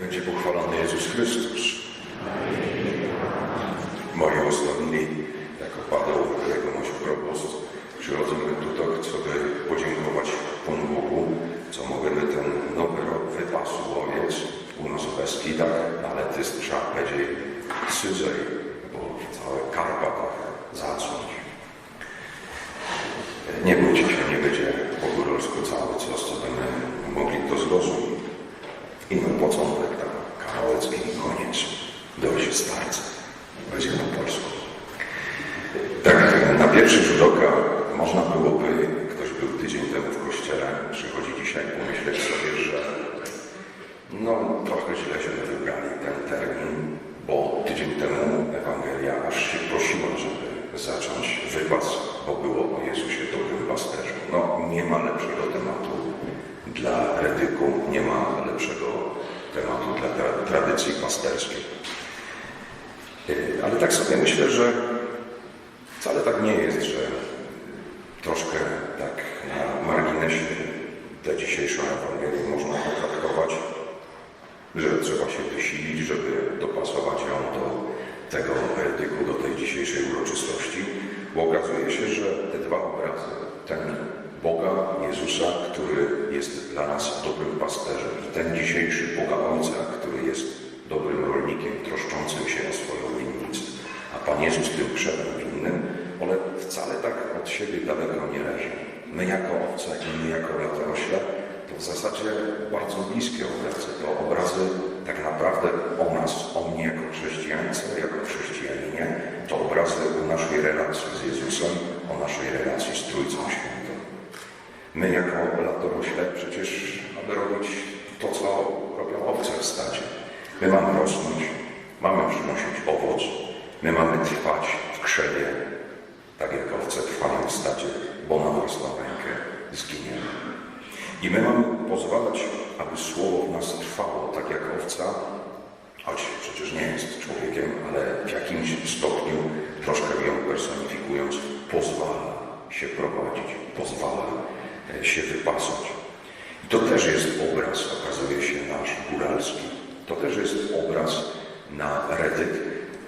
będzie pochwalony Jezus Chrystus. Moi ostatni, jako padał jegomość proboszcz, przychodzimy tutaj, żeby podziękować Panu Bogu, co możemy ten nowy rok wypasułowiec u nas w Beskidach, ale też trzeba będzie syzej, bo całych Karpatach zacząć. Nie bójcie się, nie będzie po góralsku cały czas, co będziemy mogli to zrozumieć. I na początek tam kawałecki koniec. Dojdzie starce. Będzie po polsku. Tak, na pierwszy rzut oka można byłoby, ktoś był tydzień temu w kościele, przychodzi dzisiaj pomyśleć sobie, że no trochę źle się wybrali ten termin, bo tydzień temu Ewangelia aż się prosiła, żeby zacząć wypas, bo było o Jezusie dobrym pasterzu. No nie ma lepszego tematu dla redyku, nie ma lepszego tematu dla tra tradycji pasterskiej. Yy, Ale tak sobie myślę, że wcale tak nie jest, że troszkę tak na marginesie tę dzisiejszą Ewangelię można potraktować, że trzeba się wysilić, żeby dopasować ją do tego edyku, do tej dzisiejszej uroczystości, bo okazuje się, że te dwa obrazy, ten Boga, Jezusa, który jest dla nas dobrym pasterzem i ten dzisiejszy Boga Ojca, który jest dobrym rolnikiem, troszczącym się o swoją winnicę, a Pan Jezus tym krzewem winnym, one wcale tak od siebie daleko nie leżą. My jako owce i my jako latorośle to w zasadzie bardzo bliskie obrazy. To obrazy tak naprawdę o nas, o mnie jako chrześcijance, jako chrześcijaninie. To obrazy o naszej relacji z Jezusem, o naszej relacji z Trójcą Świętą. My jako latorośle przecież mamy robić to, co robią owce w stadzie. My mamy rosnąć, mamy przynosić owoc, my mamy trwać w krzewie, tak jak owce trwają w stadzie, bo na własną rękę zginiemy. I my mamy pozwalać, aby słowo w nas trwało, tak jak owca, choć przecież nie jest człowiekiem, ale w jakimś stopniu, troszkę ją personifikując, pozwala się prowadzić, się wypasać. I to też jest obraz, okazuje się, nasz góralski. To też jest obraz na redyk,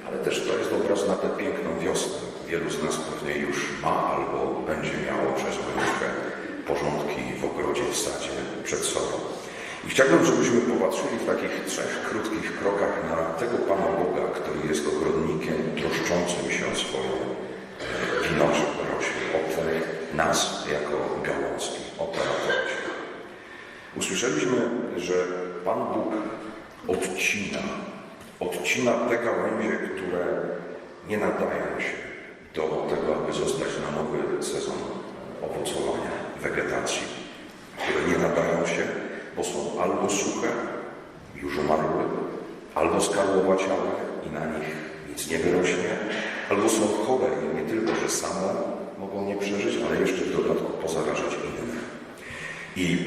ale też to jest obraz na tę piękną wiosnę. Wielu z nas pewnie już ma albo będzie miało przez łyżkę porządki w ogrodzie, w sadzie przed sobą. I chciałbym, żebyśmy popatrzyli w takich trzech krótkich krokach na tego Pana Boga, który jest ogrodnikiem troszczącym się o swoją e, winocze rośnie, o te nas jako gałązki, o te rośnie. Usłyszeliśmy, że Pan Bóg odcina, odcina te gałęzie, które nie nadają się do tego, aby zostać na nowy sezon owocowania, wegetacji, które nie nadają się, bo są albo suche, już umarłe, albo skarłowaciałe i na nich nic nie wyrośnie, albo są chore i nie tylko, że same mogą nie przeżyć, ale jeszcze w dodatku pozarażać innych. I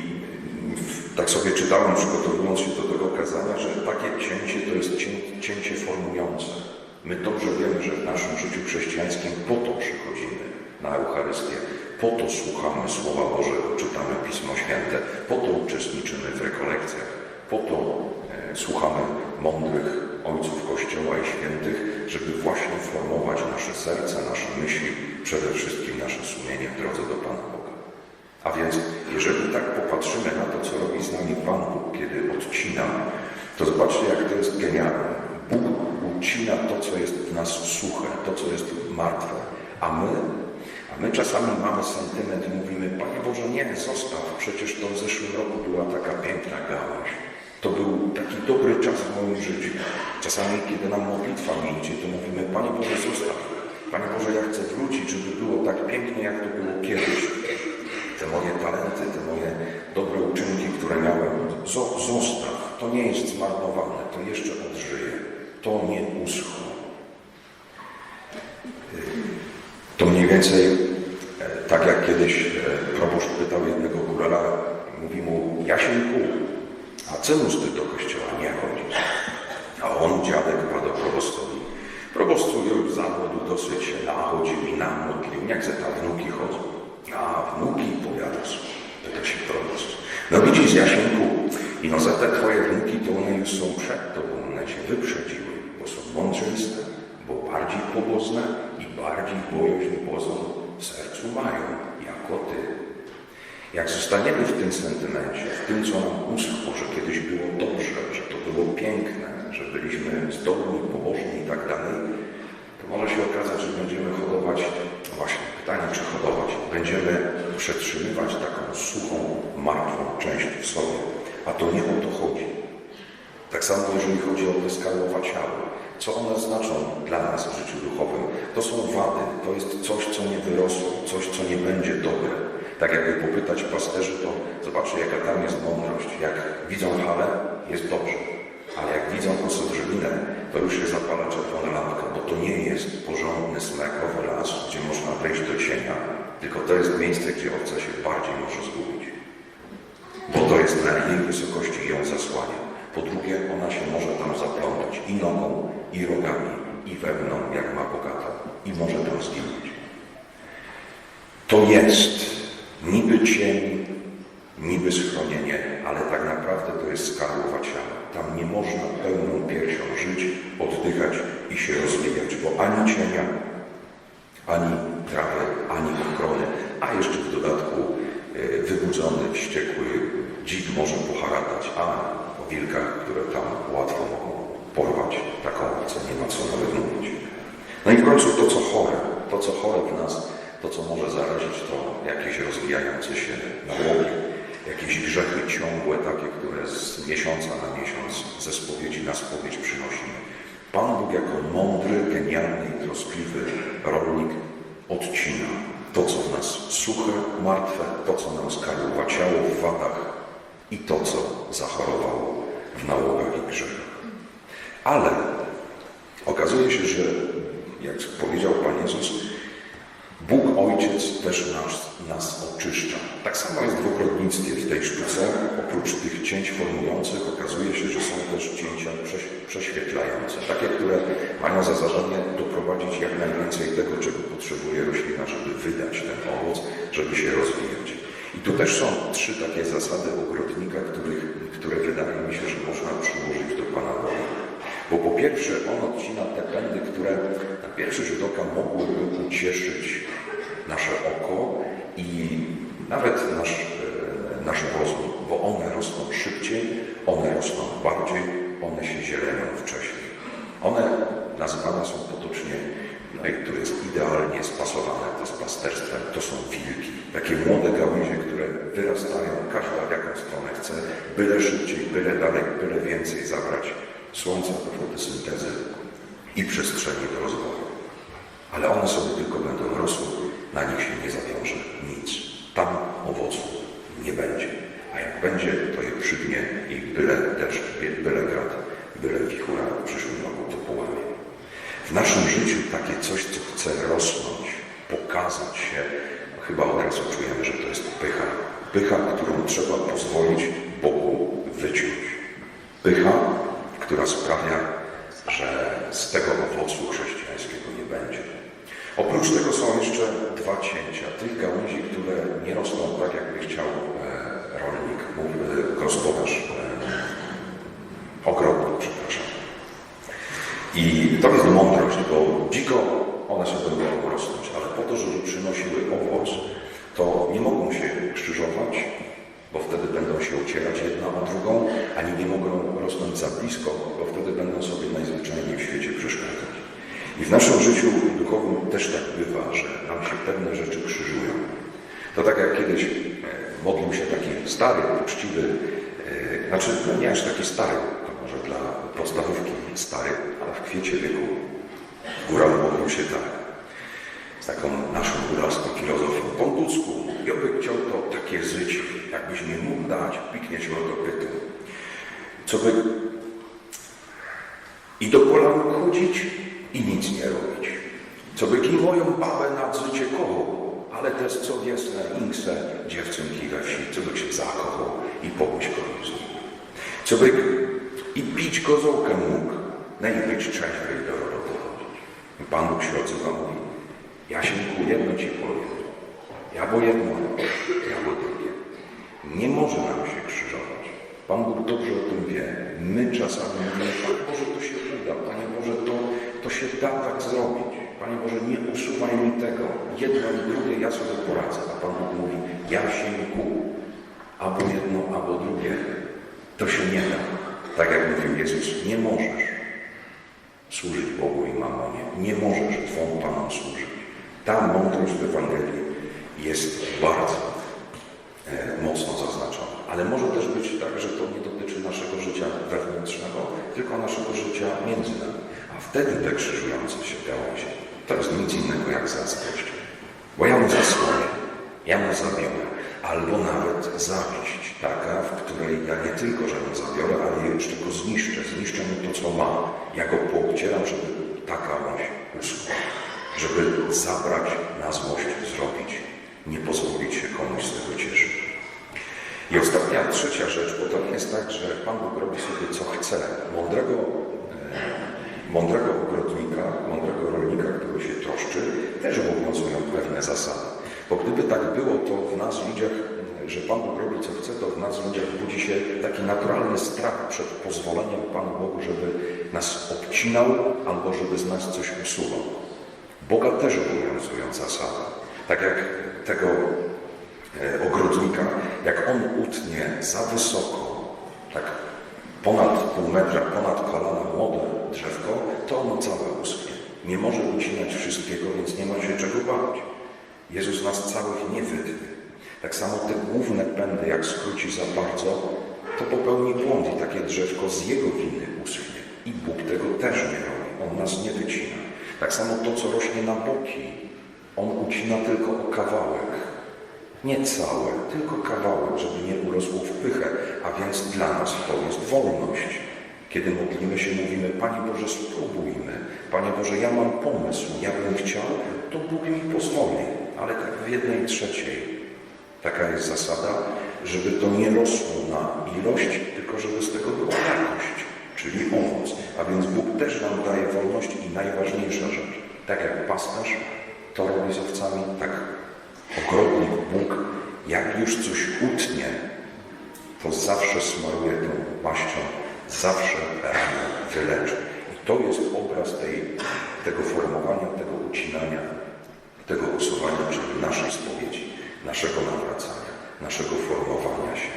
tak sobie czytałem, przygotowując się do tego kazania, że takie cięcie to jest cięcie formujące. My dobrze wiemy, że w naszym życiu chrześcijańskim po to przychodzimy na Eucharystię, po to słuchamy Słowa Bożego, czytamy Pismo Święte, po to uczestniczymy w rekolekcjach, po to e, słuchamy mądrych ojców Kościoła i świętych, żeby właśnie formować nasze serce, nasze myśli, przede wszystkim nasze sumienie w drodze do Pana Boga. A więc, jeżeli tak popatrzymy na to, co robi z nami Pan Bóg, kiedy odcina, to zobaczcie, jak to jest genialne. Bóg ucina to, co jest w nas suche, to, co jest martwe, a my, a my czasami mamy sentyment i mówimy, Panie Boże, nie, zostaw, przecież to w zeszłym roku była taka piękna gałąź. To był taki dobry czas w moim życiu. Czasami, kiedy nam modlitwa mięcie, to mówimy, Panie Boże, zostaw. Panie Boże, ja chcę wrócić, żeby było tak pięknie, jak to było kiedyś te moje talenty, te moje dobre uczynki, które miałem, zostaw. To nie jest zmarnowane, to jeszcze odżyje. To nie uschło. To mniej więcej e, tak jak kiedyś e, proboszcz pytał jednego górala, mówi mu, Jasieńku, a czemu ty do kościoła nie chodzisz? A on, dziadek, padł proboszczowi. Proboszczu już z zawodu dosyć się nachodził i namodlił, jak ze tam wnuki chodzą. A wnuki powiadasz, pyta się proboszcz. No widzisz, Jasieńku, i no za te twoje wnuki to one już są przed Tobą one się wyprzedziły, bo są mądrzejsze, bo bardziej pobożne i bardziej bojaźń Bozą w sercu mają, jako Ty. Jak zostaniemy w tym sentymencie, w tym, co nam uschło, że kiedyś było dobrze, że to było piękne, że byliśmy zdolni, pobożni i tak dalej, może się okazać, że będziemy hodować, no właśnie, pytanie czy hodować, będziemy przetrzymywać taką suchą, martwą część w sobie. A to nie o to chodzi. Tak samo jeżeli chodzi o te skarłowa ciała. Co one znaczą dla nas w życiu duchowym? To są wady, to jest coś, co nie wyrosło, coś, co nie będzie dobre. Tak jakby popytać pasterzy, to zobaczcie, jaka tam jest mądrość. Jak widzą halę, jest dobrze. Ale jak widzą osobrzelinę, to już się zapala czerwona lampka, bo to nie jest porządny, smrekowy las, gdzie można wejść do cienia, tylko to jest miejsce, gdzie owca się bardziej może zgubić. Bo to jest na jej wysokości ją zasłania. Po drugie, ona się może tam zaplątać i nogą, i rogami, i wełną, jak ma bogata, i może tam zginąć. To jest niby cień, niby schronienie, ale tak naprawdę to jest skarłowa ciała. Tam nie można pełną piersią żyć, oddychać i się rozwijać, bo ani cienia, ani trawy, ani ochrony, a jeszcze w dodatku e, wybudzony, wściekły dzik może poharatać, a o wilkach, które tam łatwo mogą porwać taką, co nie ma co nawet mówić. No i w końcu to, co chore, to, co chore w nas, to, co może zarazić, to jakieś rozwijające się nałogi, jakieś grzechy ciągłe, takie, które z miesiąca na miesiąc, ze spowiedzi na spowiedź przynosimy. Pan Bóg jako mądry, genialny i troskliwy rolnik odcina to, co w nas suche, martwe, to, co nam skarłowa ciało w wadach i to, co zachorowało w nałogach i grzechach. Ale okazuje się, że jak powiedział Pan Jezus, Bóg Ojciec też nas, nas oczyszcza. Tak samo jest w ogrodnictwie, w tej sztuce. Oprócz tych cięć formujących okazuje się, że są też cięcia prześ- prześwietlające. Takie, które mają za zadanie doprowadzić jak najwięcej tego, czego potrzebuje roślina, żeby wydać ten owoc, żeby się rozwijać. I tu też są trzy takie zasady ogrodnika, których, które wydaje mi się, że można przyłożyć do Pana woli. Bo po pierwsze on odcina te pędy, które na pierwszy rzut oka mogłyby ucieszyć nasze oko i nawet nasz, e, nasz rozum, bo one rosną szybciej, one rosną bardziej, one się zielenią wcześniej. One nazywane są potocznie, no i które jest idealnie spasowane to z pasterstwem, to są wilki. Takie młode gałęzie, które wyrastają, każda w jaką stronę chce, byle szybciej, byle dalej, byle więcej zabrać słońca do fotosyntezy i przestrzeni do rozwoju. Ale one sobie tylko będą rosły, na nich się nie zawiąże nic. Tam owocu nie będzie. A jak będzie, to je przygnie i byle deszcz, byle grad, byle wichura w przyszłym roku to połamie. W naszym życiu takie coś, co chce rosnąć, pokazać się, chyba od razu czujemy, że to jest pycha. Pycha, którą trzeba pozwolić Bogu wyciąć. Pycha, która sprawia, że z tego owocu chrześcijańskiego nie będzie. Oprócz tego są jeszcze dwa cięcia tych gałęzi, które nie rosną tak, jakby chciał e, rolnik, e, gospodarz, e, ogrodnik, przepraszam. I to jest mądrość, bo dziko one sobie mogą rosnąć, ale po to, żeby przynosiły owoc, to nie mogą się krzyżować, bo wtedy będą się ocierać jedna o drugą, ani nie mogą rosnąć za blisko, bo wtedy będą sobie najzwyczajniej w świecie przeszkadzać. I w naszym życiu duchowym też tak bywa, że nam się pewne rzeczy krzyżują. To tak jak kiedyś e, modlił się taki stary, uczciwy, e, znaczy no nie aż taki stary, to może dla podstawówki stary, ale w kwiecie wieku. Góral modlił się tak, z taką naszą góralską filozofią. Po ludzku, ja by chciał to takie życie, jakbyś mi mógł dać, piknie się o to. Co by i do pola mógł chodzić i nic nie robić. Co by ki moją babę nad życie kochał, ale też co wiesne, inkse, dziewczynki we wsi, co by się zakochał i pobyć nim. Co by i pić kozołkę mógł, no i być trzeźwy i do roboty chodzić. Pan Bóg się odzywa mówi, ja się ku jedno ci powiem, ja bo jedno, ja bo drugie. Nie może nam się krzyżować. Pan Bóg dobrze o tym wie. My czasami mówimy, Panie Boże, to się uda, Panie Boże, to, to się da tak zrobić. Panie Boże, nie usuwaj mi tego. Jedno i drugie ja sobie poradzę. A Pan Bóg mówi, ja się nie kół. Albo jedno, albo drugie. To się nie da. Tak jak mówił Jezus, nie możesz służyć Bogu i mamonie. Nie możesz dwom Panom służyć. Ta mądrość w Ewangelii jest bardzo e, mocno zaznaczona. Ale może też być tak, że to nie dotyczy naszego życia wewnętrznego, tylko naszego życia między nami. A wtedy te krzyżujące się gałęzie to jest nic innego jak zazdrość. Bo ja mu zasłonię, ja mu zabiorę. Albo nawet zawiść taka, w której ja nie tylko, że mu zabiorę, ale jeszcze go zniszczę. Zniszczę mu to, co ma. Ja go poobcieram, żeby ta gałąź uschła. Żeby zabrać na złość zrobić. Nie pozwolić się komuś z tego cieszyć. I ostatnia, trzecia rzecz, bo to nie jest tak, że Pan Bóg robi sobie co chce. Mądrego, e, mądrego ogrodnika, mądrego rolnika, który się troszczy, też obowiązują pewne zasady. Bo gdyby tak było, to w nas ludziach, że Pan Bóg robi co chce, to w nas ludziach budzi się taki naturalny strach przed pozwoleniem Panu Bogu, żeby nas obcinał albo żeby z nas coś usuwał. Boga też obowiązują zasady. Tak jak tego e, ogrodnika, jak on utnie za wysoko, tak ponad pół metra, ponad kolana młode drzewko, to ono całe uschnie. Nie może ucinać wszystkiego, więc nie ma się czego bać. Jezus nas całych nie wytnie. Tak samo te główne pędy, jak skróci za bardzo, to popełni błąd i takie drzewko z jego winy uschnie. I Bóg tego też nie robi. On nas nie wycina. Tak samo to, co rośnie na boki, on ucina tylko o kawałek. Nie całe, tylko kawałek, żeby nie urosło w pychę. A więc dla nas to jest wolność. Kiedy modlimy się, mówimy, Panie Boże, spróbujmy. Panie Boże, ja mam pomysł, ja bym chciał, to Bóg mi pozwoli. Ale tak w jednej trzeciej. Taka jest zasada, żeby to nie rosło na ilość, tylko żeby z tego była jakość, czyli owoc. A więc Bóg też nam daje wolność i najważniejsza rzecz. Tak jak pasterz to robi z owcami, tak ogrodnik Bóg, jak już coś utnie, to zawsze smaruje tą maścią, zawsze ranę wyleczy. I to jest obraz tej, tego formowania, tego ucinania, tego usuwania, czyli naszej spowiedzi, naszego nawracania, naszego formowania się.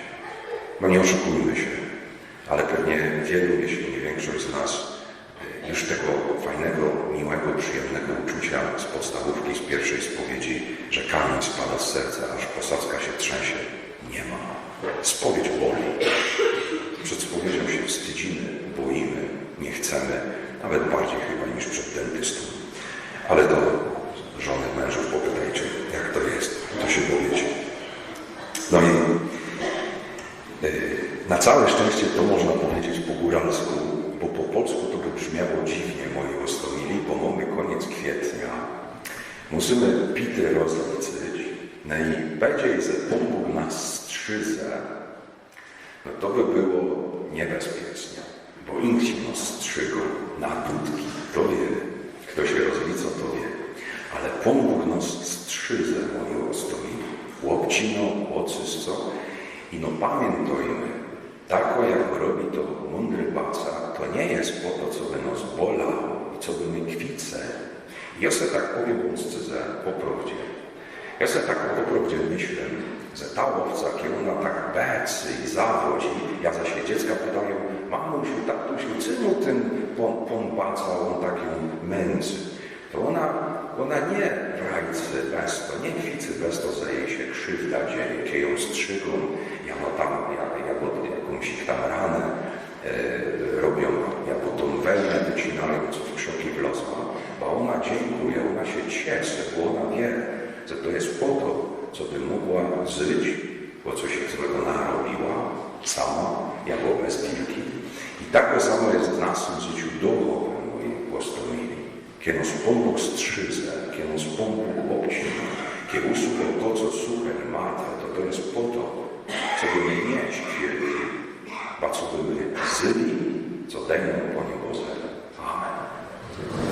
No nie oszukujmy się, ale pewnie wielu, jeśli nie większość z nas, e, już tego fajnego, miłego, przyjemnego uczucia z podstawówki, z pierwszej spowiedzi, że kamień spada z serca, aż posadzka się trzęsie, nie ma. Spowiedź boli. Przed spowiedzią się wstydzimy, boimy, nie chcemy, nawet bardziej chyba niż przed dentystą. Ale to żony mężów popytajcie, jak to jest, to się dowiecie. No i yy, na całe szczęście to można powiedzieć po góralsku, bo po polsku to by brzmiało dziwnie, moi ostomili, bo mamy koniec kwietnia. Musimy pity rozliczyć, no i będzie, Pan Bóg nas strzyże, no to by było niebezpiecznie, bo inci nas strzygą na dudki, to wie, kto się rozlica, to wie. Ale Pan Bóg nas strzyże, moi ostomili, łopcino, łocysco, i no pamiętajmy, tako jak robi to mądry baca, to nie jest po to, co by nas bolało i co by my kwice. Ja se tak powiem scyzę po prawdzie. Ja se tak po prawdzie myślę, że ta łowca, kiedy ona tak becy i zawodzi, ja za się dziecka pytają, mamusiu, tatusiu, cynu ten pon, pon baca, on tak ją męczy. To ona, ona nie rajcy bez to, nie kwicy bez to, że jej się krzywda dzieje, kie ją strzygą, ja no tam, od jakąś tam ranę e, robią, jak tą wełnę wycinają, co w krzoki wlosła, bo ona dziękuje, ona się cieszy, bo ona wie, że to jest po to, co by mogła żyć, bo coś złego narobiła sama, jako bez wilki. I tak samo jest w naszym życiu duchowym, moi postomili. Kiedy nas Bóg strzyże, kiedy nas Bóg obcina, kiedy usuwa to, co suche i martwe, to to jest po to, co by my nie pa co były co dęgną po niebozem. Amen.